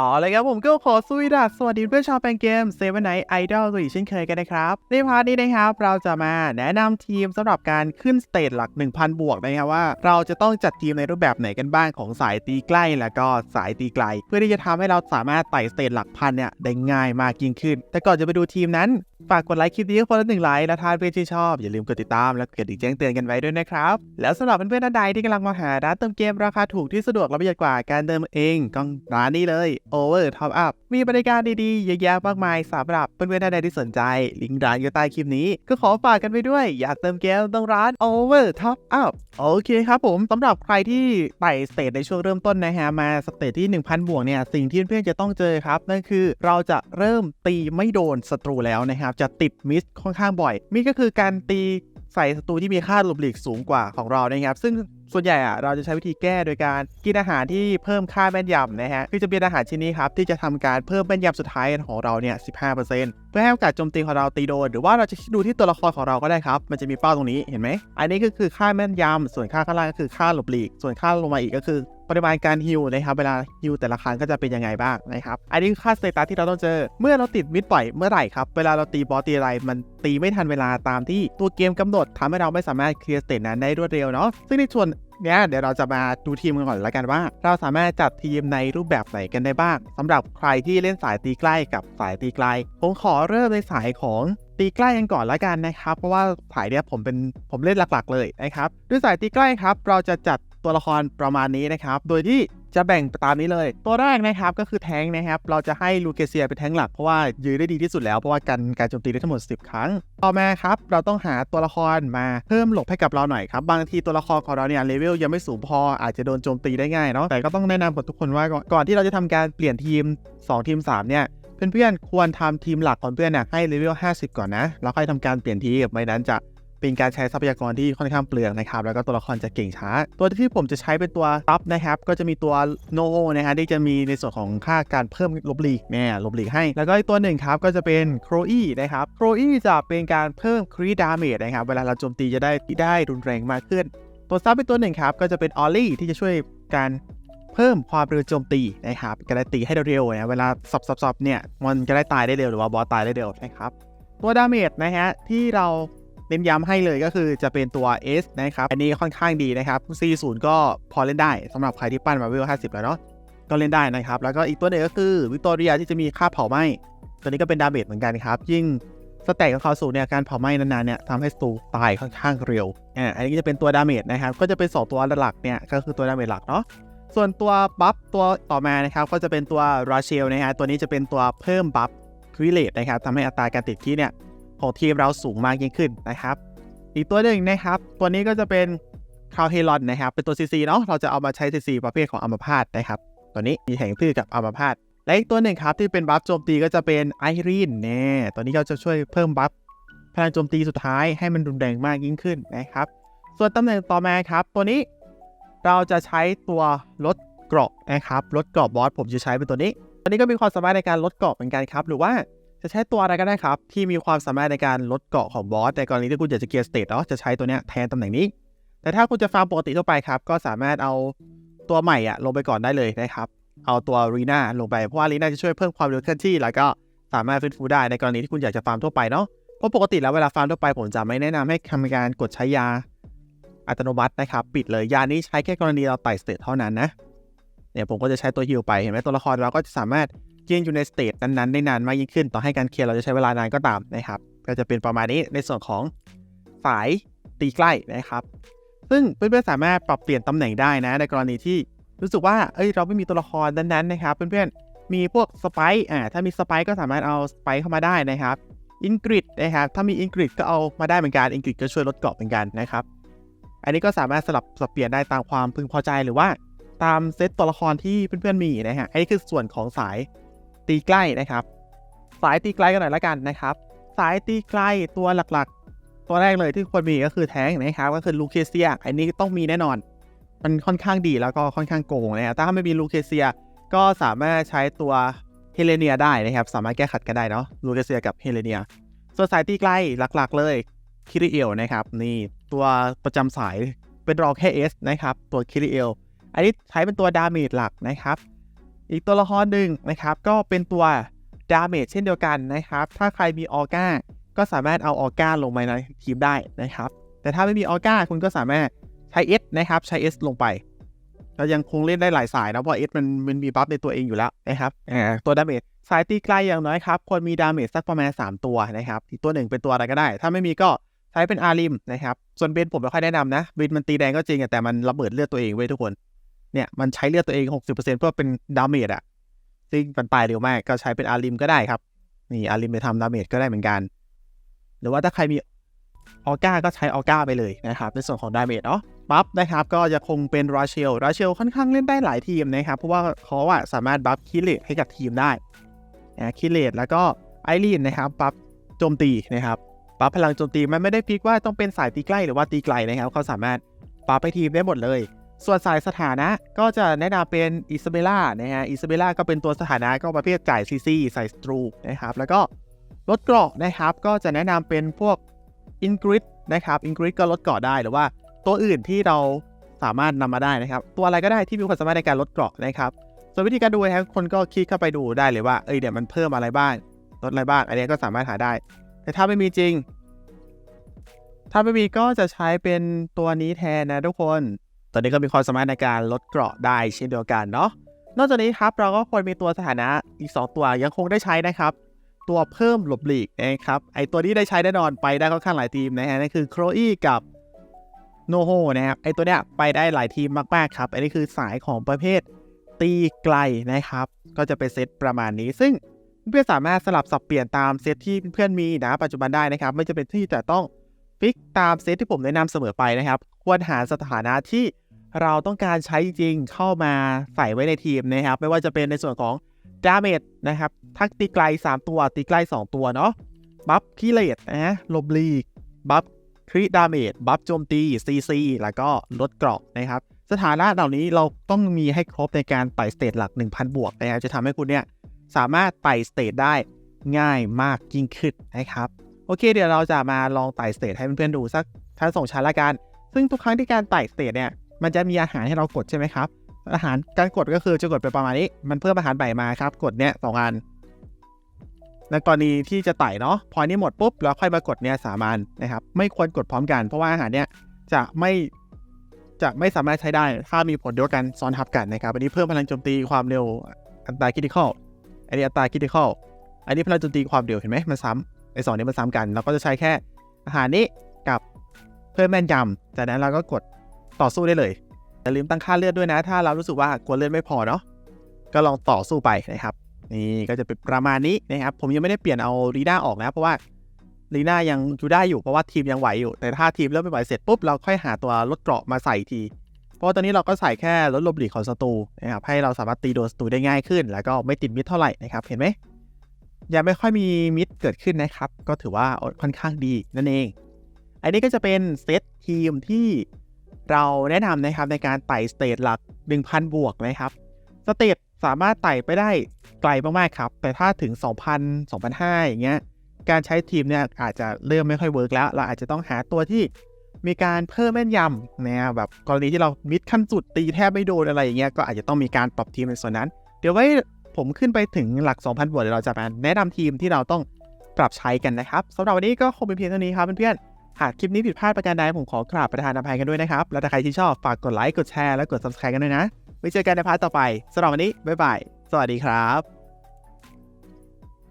อ๋อเลยครับผมก็ขอสวีดัสสวัสดีเพื่อนชาวแปลงเกมเซเว่นไนท์ไอดอลตัวอีกเช่นเคยกันนะครับ ในพาร์ทนี้นะครับ เราจะมาแนะนำทีมสำหรับการขึ้นสเตจหลัก 1,000 บวกนะครับว่า เราจะต้องจัดทีมในรูปแบบไหนกันบ้างของสายตีใกล้แล้วก็สายตีไกล เพื่อที่จะทำให้เราสามารถไต่สเตจหลักพันเนี่ยได้ง่ายมากยิ่งขึ้น แต่ก่อนจะไปดูทีมนั้นฝากกดไลค์คลิปนี้คนละหนึ่งไลค์และถ้าเพื่อนที่ชอบ อย่าลืมกดติดตามและกดกระดิ่งแจ้งเตือนกันไว้ด้วยนะครับ แล้วสำหรับเพื่อนๆท่านใดที่กำลังมองหาร้านเติมเกมราคาถูกที่สะดวกและประหยัดกว่าการเติมเองก็ร้านนี้เลย Over Top Up มีบริการดีๆ เยอะแยะมากมายสำหรับเพื่อนๆท่านใดที่สนใจ ลิงก์ร้านอยู่ใต้คลิปนี้ ก็ขอฝากกันไปด้วย อยากเติมเกมต้องร้าน Over Top Up โอเคครับผมสำหรับใครที่ไต่สเตจในช่วงเริ่มต้นนะฮะมาสเตจที่ 1000 บวกเนี่ยสิ่งที่เพื่อนๆจะต้องเจอครับ นั่นคือเราจะเริ่มตีไม่โดนศัตรูแล้วนะครับจะติดมิสค่อนข้างบ่อยมิสก็คือการตีใส่ศัตรูที่มีค่าหลบหลีกสูงกว่าของเรานะครับซึ่ง ส่วนใหญ่อะเราจะใช้วิธีแก้โดยการกินอาหารที่เพิ่มค่าแม่นยำนะฮะคือจะเป็นอาหารชิ้นนี้ครับที่จะทำการเพิ่มแม่นยำสุดท้ายของเราเนี่ย 15%เพื่อให้โอกาสโจมตีของเราตีโดน หรือว่าเราจะดูที่ตัวละครของเราก็ได้ครับ มันจะมีเป้าตรงนี้เห็นไหม อันนี้ก็คือค่าแม่นยำส่วนค่าข้างล่างก็คือค่าหลบหลีก ส่วนค่าลงมาอีกก็คือ ปริมาณการฮิวนะครับเวลาฮิวแต่ละครั้งก็จะเป็นยังไงบ้างนะครับอันนี้ค่าสเตตัสที่เราต้องเจอ เมื่อเราติดมิดบ่อยเมื่อไหร่ครับเวลาเราตีบอสตีอะไรมันตีไม่ทันเวลาตามที่ตัวเกมกำหนดทำให้เราไม่สามารถเคลียร์สเตตนั้นได้รวดเร็วเนาะซึ่งในส่วนเนี้ยเดี๋ยวเราจะมาดูทีมกันก่อนละกันว่า เราสามารถจัดทีมในรูปแบบไหนกันได้บ้างสำหรับใครที่เล่นสายตีใกล้กับสายตีไกลผมขอเริ่มในสายของตีใกล้กันก่อนละกันนะครับ เพราะว่าสายเนี้ยผมเป็นผมเล่นหลักๆเลยนะครับด้วยสายตีใกล้ครับ เราจะจัด ตัวละครประมาณนี้นะครับ โดยที่จะแบ่งตามนี้เลย ตัวแรกนะครับก็คือแทงนะครับ เราจะให้ลูเกเซียเป็นแทงหลักเพราะว่ายืนได้ดีที่สุดแล้วเพราะว่ากันการโจมตีได้ทั้งหมด 10 ครั้ง ต่อมาครับ เราต้องหาตัวละครมาเพิ่มหลบให้กับเราหน่อยครับ บางทีตัวละครของเราเนี่ยเลเวลยังไม่สูงพออาจจะโดนโจมตีได้ง่ายเนาะ แต่ก็ต้องแนะนำกับทุกคนว่าก่อนที่เราจะทำการเปลี่ยนทีม 2 ทีม 3 เนี่ยเพื่อนๆควรทำทีมหลักของเพื่อนน่ยให้เลเวล 50 ก่อนนะ แล้วค่อยทำการเปลี่ยนทีมไม่นั้นจะ เป็นการใช้ทรัพยากรที่ค่อนข้างเปลืองนะครับ แล้วก็ตัวละครจะเก่งช้า ตัวที่ผมจะใช้เป็นตัวซับนะครับ ก็จะมีตัวโนโนะฮะที่จะมีในส่วนของค่าการเพิ่มลบหลีกเนี่ยลบหลีกให้ แล้วก็อีกตัวหนึ่งครับก็จะเป็นโครอีนะครับโครอีจะเป็นการเพิ่มครีดาเมจนะครับ เวลาเราโจมตีจะได้ได้รุนแรงมากขึ้น ตัวซับเป็นตัวหนึ่งครับก็จะเป็นออลลี่ที่จะช่วยการเพิ่มความเร็วโจมตีนะครับก็ได้ตีให้เร็วนะเวลาสับสับสับเนี่ยมันจะได้ตายได้เร็วหรือว่าบอสตายได้เร็วนะครับ ตัวดาเมจนะฮะที่เรา เน้นย้ำให้เลยก็คือจะเป็นตัว S นะครับ อันนี้ค่อนข้างดีนะครับ C0 ก็พอเล่นได้สำหรับใครที่ปั้นมาเวล 50 แล้วเนาะก็เล่นได้นะครับ แล้วก็อีกตัวหนึ่งก็คือวิกตอเรียที่จะมีค่าเผาไหม้ตัวนี้ก็เป็นดาเมจเหมือนกันครับ ยิ่งสแต็กของเขาสูงเนี่ยการเผาไหม้นานๆเนี่ยทำให้ศัตรูตายค่อนข้างเร็วอ่าอันนี้จะเป็นตัวดาเมจนะครับ ก็จะเป็น 2 ตัวหลักเนี่ยก็คือตัวดาเมจหลักเนาะส่วนตัวบัฟตัวต่อมานะครับก็จะเป็นตัวราเชลนะฮะตัวนี้จะเป็นตัวเพิ่มบัฟควิเลตนะครับทำให้อัตราการติดที่เนี่ย ของทีมเราสูงมากยิ่งขึ้นนะครับ อีกตัวหนึ่งนะครับ ตัวนี้ก็จะเป็นคาวเฮลอนนะครับ เป็นตัว CC เนาะเราจะเอามาใช้ CC ประเภทของอัมพาตนะครับ ตัวนี้มีแห่งพืชกับอัมพาตและอีกตัวหนึ่งครับที่เป็นบัฟโจมตีก็จะเป็นไอรีนเนี่ยตัวนี้ก็จะช่วยเพิ่มบัฟพลังโจมตีสุดท้ายให้มันรุนแรงมากยิ่งขึ้นนะครับ ส่วนตำแหน่งต่อมาครับ ตัวนี้เราจะใช้ตัวลดเกราะนะครับลดเกราะบอสผมจะใช้เป็นตัวนี้ ตัวนี้ก็มีความสามารถในการลดเกราะเหมือนกันครับ หรือว่า จะใช้ตัวอะไรก็ได้ครับ ที่มีความสามารถในการลดเกาะของบอสในกรณีที่คุณอยากจะเกียร์สเตตเนาะจะใช้ตัวเนี้ยแทนตำแหน่งนี้ แต่ถ้าคุณจะฟาร์มปกติทั่วไปครับ ก็สามารถเอาตัวใหม่อะลงไปก่อนได้เลยนะครับ เอาตัวรีนาลงไปเพราะว่ารีนาจะช่วยเพิ่มความเร็วเคลื่อนที่ แล้วก็สามารถฟื้นฟูได้ในกรณีที่คุณอยากจะฟาร์มทั่วไปเนาะเพราะปกติแล้วเวลาฟาร์มทั่วไปผมจะไม่แนะนำให้ทำการกดใช้ยาอัตโนมัตินะครับ ปิดเลยยานี้ใช้แค่กรณีเราไต่สเตตเท่านั้นนะเนี่ยผมก็จะใช้ตัวฮิลไปเห็นไหมตัวละครเราก็จะสามารถ ยืนอยู่ในสเตตนั้นๆได้นานมากยิ่งขึ้น ต่อให้การเคลียร์เราจะใช้เวลานานก็ตามนะครับ ก็จะเป็นประมาณนี้ในส่วนของสายตีใกล้นะครับ ซึ่งเพื่อนๆสามารถปรับเปลี่ยนตำแหน่งได้นะ ในกรณีที่รู้สึกว่าเอ้ยเราไม่มีตัวละครนั้นๆนะครับ เพื่อนๆมีพวกสไปค์อ่าถ้ามีสไปค์ก็สามารถเอาสไปค์เข้ามาได้นะครับอินกริดนะครับถ้ามีอินกริดก็เอามาได้เหมือนกันอินกริดก็ช่วยลดเกาะเหมือนกันนะครับ อันนี้ก็สามารถสลับสับเปลี่ยนได้ตามความพึงพอใจหรือว่าตามเซตตัวละครที่เพื่อนๆมีนะฮะอันนี้คือส่วนของสาย ตีใกล้นะครับ สายตีไกลกันหน่อยละกันนะครับ สายตีไกลตัวหลักๆ ตัวแรกเลยที่ควรมีก็คือแท้งนะครับ ก็คือลูเคเซียอันนี้ต้องมีแน่นอน มันค่อนข้างดีแล้วก็ค่อนข้างโกงนะครับถ้าไม่มีลูเคเซียก็สามารถใช้ตัวเฮเลเนียได้นะครับ สามารถแก้ขัดกันได้เนาะลูเคเซียกับเฮเลเนียส่วนสายตีไกลหลักๆ เลยคิริเอลนะครับนี่ตัวประจำสายเป็นรองแค่ S นะครับ ตัวคิริเอลอันนี้ใช้เป็นตัวดาเมจหลักนะครับ อีกตัวละครหนึ่งนะครับก็เป็นตัวดาเมจเช่นเดียวกันนะครับ ถ้าใครมีออก้าก็สามารถเอาออก้าลงไปในทีมได้นะครับ แต่ถ้าไม่มีออก้าคุณก็สามารถใช้ S นะครับใช้ S ลงไปเรายังคงเล่นได้หลายสายนะเพราะ S มันมันมีบัฟในตัวเองอยู่แล้วนะครับอ่าตัวดาเมจสายตีไกลอย่างน้อยครับควรมีดาเมจสักประมาณ 3 ตัวนะครับ อีกตัวหนึ่งเป็นตัวอะไรก็ได้ ถ้าไม่มีก็ใช้เป็นอาริมนะครับ ส่วนเบนผมไม่ค่อยแนะนำนะเบนมันตีแดงก็จริงแต่มันระเบิดเลือดตัวเองเว้ยทุกคน เนี่ยมันใช้เลือดตัวเอง 60%เพื่อเป็นดาเมจอะซึ่งมันตายเร็วมากก็ใช้เป็นอาริมก็ได้ครับ นี่อาริมไปทำดาเมจก็ได้เหมือนกัน หรือว่าถ้าใครมีออก้าก็ใช้ออก้าไปเลยนะครับ ในส่วนของดาเมจเนาะบัฟนะครับก็จะคงเป็นราเชลราเชลค่อนข้างเล่นได้หลายทีมนะครับ เพราะว่าเขาอะสามารถบัฟคิเลตให้กับทีมได้นะคิเลตแล้วก็ไอรีนนะครับบัฟโจมตีนะครับบัฟพลังโจมตีมันไม่ได้พิกว่าต้องเป็นสายตีใกล้หรือว่าตีไกลนะครับเขาสามารถบัฟไปทีมได้หมดเลย ส่วนสายสถานะก็จะแนะนำเป็นอิซาเบล่านะฮะอิซาเบล่าก็เป็นตัวสถานะก็ประเภทจ่ายซีซีใส่สตรูนะครับแล้วก็ลดเกราะนะครับก็จะแนะนำเป็นพวกอินกริดนะครับอินกริดก็ลดเกราะได้หรือว่าตัวอื่นที่เราสามารถนำมาได้นะครับ ตัวอะไรก็ได้ที่มีความสามารถในการลดเกราะนะครับส่วนวิธีการดูนะครับคนก็คลิกเข้าไปดูได้เลยว่าเอ้ยเดี๋ยวมันเพิ่มอะไรบ้างลดอะไรบ้างอันนี้ก็สามารถหาได้ แต่ถ้าไม่มีจริง ถ้าไม่มีก็จะใช้เป็นตัวนี้แทนนะทุกคน ตอนนี้ก็มีความสามารถในการลดเกราะได้เช่นเดียวกันเนาะ นอกจากนี้ครับเราก็ควรมีตัวสถานะอีก 2 ตัวยังคงได้ใช้นะครับ ตัวเพิ่มหลบหลีกนะครับ ไอตัวนี้ได้ใช้แน่นอนไปได้ค่อนข้างหลายทีมนะฮะนั่นคือโครอี้กับโนโฮนะครับ ไอตัวเนี้ยไปได้หลายทีมมากๆครับ อันนี้คือสายของประเภทตีไกลนะครับ ก็จะเป็นเซตประมาณนี้ ซึ่งเพื่อนสามารถสลับสับเปลี่ยนตามเซตที่เพื่อนมีนะปัจจุบันได้นะครับ ไม่จะเป็นที่จะต้องฟิกตามเซตที่ผมแนะนำเสมอไปนะครับ ควรหาสถานะที่ เราต้องการใช้จริงเข้ามาใส่ไว้ในทีมนะครับ ไม่ว่าจะเป็นในส่วนของดาเมจนะครับ ทักตีไกล 3 ตัว ตีไกล 2 ตัวเนาะ บัฟคิเลตนะลบลีก บัฟคริดาเมจ บัฟโจมตี CC แล้วก็ลดเกราะนะครับ สถานะเหล่านี้เราต้องมีให้ครบในการไต่สเตจหลัก 1,000 บวกนะครับ จะทำให้คุณเนี่ยสามารถไต่สเตจได้ง่ายมากยิ่งขึ้นนะครับ โอเค เดี๋ยวเราจะมาลองไต่สเตจให้เพื่อนๆดูสักทั้งสองชั้นละกัน ซึ่งทุกครั้งที่การไต่สเตจเนี่ย มันจะมีอาหารให้เรากดใช่ไหมครับ อาหารการกดก็คือจะกดไปประมาณนี้ มันเพิ่มอาหารใหม่มาครับ กดเนี้ยสองอันในกรณีที่จะไต่เนาะ พอนี้หมดปุ๊บเราค่อยมากดเนี้ยสามอันนะครับ ไม่ควรกดพร้อมกัน เพราะว่าอาหารเนี้ยจะไม่จะไม่สามารถใช้ได้ ถ้ามีผลเดียวกันซ้อนทับกันนะครับ อันนี้เพิ่มพลังโจมตีความเร็วอัตราคิติคอลอันนี้อัตราคิติคอลอันนี้พลังโจมตีความเร็วเห็นไหมมันซ้ำไอ้สองนี้มันซ้ำกัน เราก็จะใช้แค่อาหารนี้กับเพิ่มแม่นยำจากนั้นเราก็กด ต่อสู้ได้เลยอย่าลืมตั้งค่าเลือดด้วยนะ ถ้าเรารู้สึกว่ากลัวเลือดไม่พอเนาะก็ลองต่อสู้ไปนะครับ นี่ก็จะเป็นประมาณนี้นะครับ ผมยังไม่ได้เปลี่ยนเอาลีน่าออกนะเพราะว่าลีน่ายังอยู่ได้อยู่เพราะว่าทีมยังไหวอยู่ แต่ถ้าทีมเริ่มไม่ไหวเสร็จปุ๊บเราค่อยหาตัวลดเกราะมาใส่ที เพราะตอนนี้เราก็ใส่แค่ลดลบหลีกของศัตรูนะครับให้เราสามารถตีโดนศัตรูได้ง่ายขึ้น แล้วก็ไม่ติดมิดเท่าไหร่นะครับเห็นไหมยังไม่ค่อยมีมิดเกิดขึ้นนะครับ ก็ถือว่าค่อนข้างดีนั่นเอง อันนี้ก็จะเป็นเซตทีมที่ เราแนะนำนะครับในการไต่สเตจหลัก 1,000 บวกนะครับสเตจสามารถไต่ไปได้ไกลมากๆครับ แต่ถ้าถึง 2,000 2,500 อย่างเงี้ยการใช้ทีมเนี่ยอาจจะเริ่มไม่ค่อยเวิร์กแล้ว เราอาจจะต้องหาตัวที่มีการเพิ่มแม่นยำนะแบบกรณีที่เรามิดขั้นสุดตีแทบไม่โดนอะไรอย่างเงี้ยก็อาจจะต้องมีการปรับทีมในส่วนนั้น เดี๋ยวไว้ผมขึ้นไปถึงหลัก 2,000บวกเดี๋ยวเราจะมาแนะนำทีมที่เราต้องปรับใช้กันนะครับสำหรับวันนี้ก็คงเป็นเพียงเท่านี้ครับเพื่อนๆ หากคลิปนี้ผิดพลาดประการใดผมขอกราบประธานอภัยกันด้วยนะครับ แล้วถ้าใครที่ชอบฝากกดไลค์กดแชร์และกด subscribe กันด้วยนะไว้เจอกันในพาร์ทต่อไปสำหรับวันนี้บ๊ายบายสวัสดีครับ